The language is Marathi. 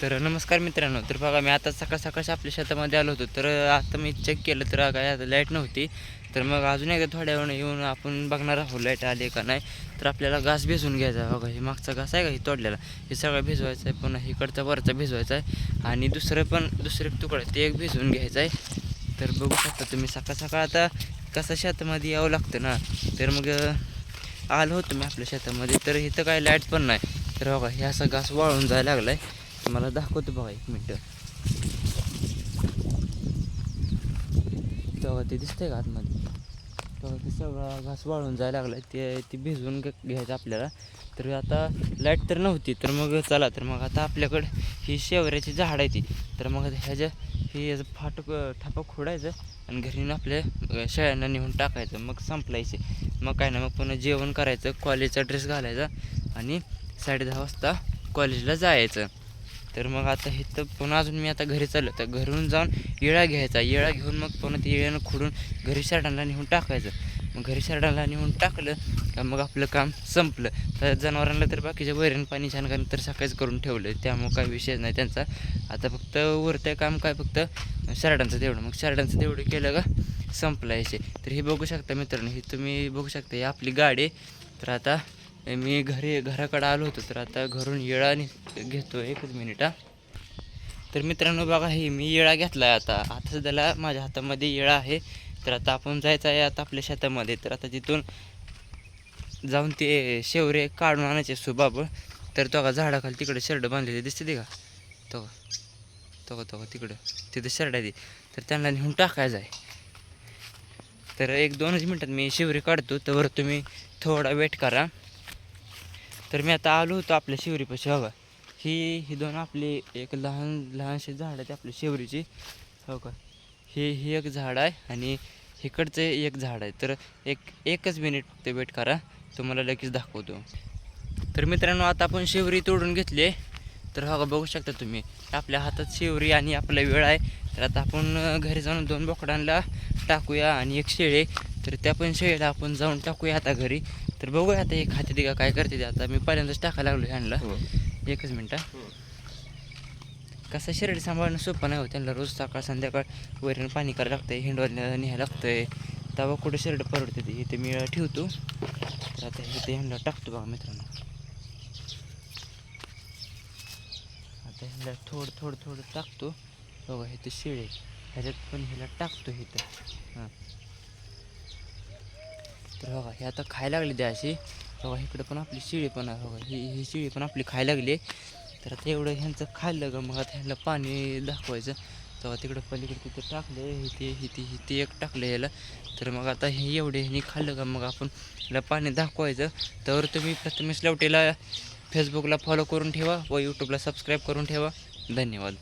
तर नमस्कार मित्रांनो तर बघा मी आता सकाळ सकाळच्या आपल्या शेतामध्ये आलो होतो. तर आता मी चेक केलं तर काय आता लाइट नव्हती. तर मग अजून एकदा थोड्या वेळानं येऊन आपण बघणार आहोत लाइट आली का नाही. तर आपल्याला घास भिजवून घ्यायचा आहे. बघा हे मागचा घास आहे का? हे तोडलेला. हे सगळं भिजवायचं आहे. पुन्हा इकडचा वरचा भिजवायचा आहे. आणि दुसरं पण दुसरं एक तुकडं ते एक भिजवून घ्यायचं आहे. तर बघू शकता तुम्ही सकाळ सकाळ आता कसं शेतामध्ये यावं लागतं ना. तर मग आलो होतो मी आपल्या शेतामध्ये. तर इथं काय लाइट पण नाही. तर बघा हे असा घास वाळून जायला आहे तुम्हाला दाखवतो बघा एक मिनटं. तेव्हा ते दिसतंय का आतमध्ये? तेव्हा ते सगळा घास वाळून जायला लागलाय. ते ती भिजवून घ्यायचं आपल्याला. तर आता लाइट तर नव्हती तर मग चला तर मग आता आपल्याकडं ही शेवऱ्याची झाड आहे ती. तर मग ह्याच्या हे याचं फाटक ठापा खोडायचं आणि घरी आपल्या अं, शेळ्यांना नेऊन टाकायचं. मग संपलायचे. मग काय ना मग पुन्हा जेवण करायचं कॉलेजचा ड्रेस घालायचा आणि साडे दहा वाजता कॉलेजला जायचं. तर मग आता हे तर पुन्हा अजून मी आता घरी चाललो. तर घरून जाऊन येळा घ्यायचा. येळा घेऊन मग पुन्हा ते येळ्यानं खोडून घरी शर्टांना नेऊन टाकायचं. मग घरी शर्टांना नेऊन टाकलं का मग आपलं काम संपलं. तर जनावरांना तर बाकीच्या वैरण पाणी छान करून तर सकाळीच करून ठेवलं. त्यामुळं काही विषय नाही त्यांचा. आता फक्त उरतं काम काय फक्त शर्टांचं तेवढं. मग शर्टांचं तेवढं केलं का संपलं याचे. तर हे बघू शकता मित्रांनो. हे तुम्ही बघू शकता. ही आपली गाडी. तर आता मी घरी घराकडं आलो होतो तर आता घरून येळा नि- घेतो एकच मिनिट हा. तर मित्रांनो बघा हे मी येळा घेतला आहे आता. आता सध्याला माझ्या हातामध्ये येळा आहे. तर आता आपण जायचं आहे आता आपल्या शेतामध्ये. तर आता तिथून जाऊन ते शेवरे काढून आणायचे सुबाब. तर तो का झाडाखाली तिकडे शर्ट बांधलेले दिसते ते का? तो तो तो तिकडं. तिथं शर्ट आहे तर त्यांना नेऊन टाकायचं आहे. तर एक दोनच मिनटात मी शिवरी काढतो. तर तुम्ही थोडा वेट करा. तर मी आता आलो होतो आपल्या शिवरीपाशी हवा हो ही ही दोन आपली एक लहान लहानशी झाड आहेत आपली शिवरीची हो का? हे ही एक झाड आहे आणि इकडचं एक झाड आहे. तर एक एकच मिनिट फक्त वेट करा तुम्हाला लगेच दाखवतो. तर मित्रांनो आता आपण शिवरी तोडून घेतली तर हो का बघू शकता तुम्ही आपल्या हातात शिवरी आणि आपला वेळ आहे. तर आता आपण घरी जाऊन दोन बोकडांना टाकूया आणि एक शेळे तर त्या पण शेळीला आपण जाऊन टाकूया आता घरी. तर बघूया आता हे खाते का काय करते ते आता. मी पहिल्यांदाच टाकायला लागलो ह्यांना एकच मिनटं. कसं शरीर सांभाळणं सोपं नाही हो त्यांना रोज सकाळ संध्याकाळ वैरण पाणी करायला लागतंय हिंडवायला न्यायला लागतंय. तेव्हा कुठं शरीर परवडते ते? इथे मी ठेवतो. तर आता इथे ह्यांना टाकतो बघा मित्रांनो. आता ह्याला थोडं थोडं थोडं टाकतो. बघा इथं शिळे ह्याच्यात पण ह्याला टाकतो इथं. हां. तर बघा हे आता खायला लागले ते अशी बघा इकडं पण आपली शिळी पण आहे. बघा ही ही शिळी पण आपली खायला लागली तर आता एवढं ह्यांचं खाल्लं गं मग आता ह्याला पाणी दाखवायचं. तेव्हा तिकडं पलीकडे तिथं टाकले ती हि इथे एक टाकलं याला. तर मग आता हे एवढे ह्यानी खाल्लं का मग आपण याला पाणी दाखवायचं. तर तुम्ही प्रथमेश लवटेला फेसबुकला फॉलो करून ठेवा व यूट्यूबला सबस्क्राईब करून ठेवा. धन्यवाद.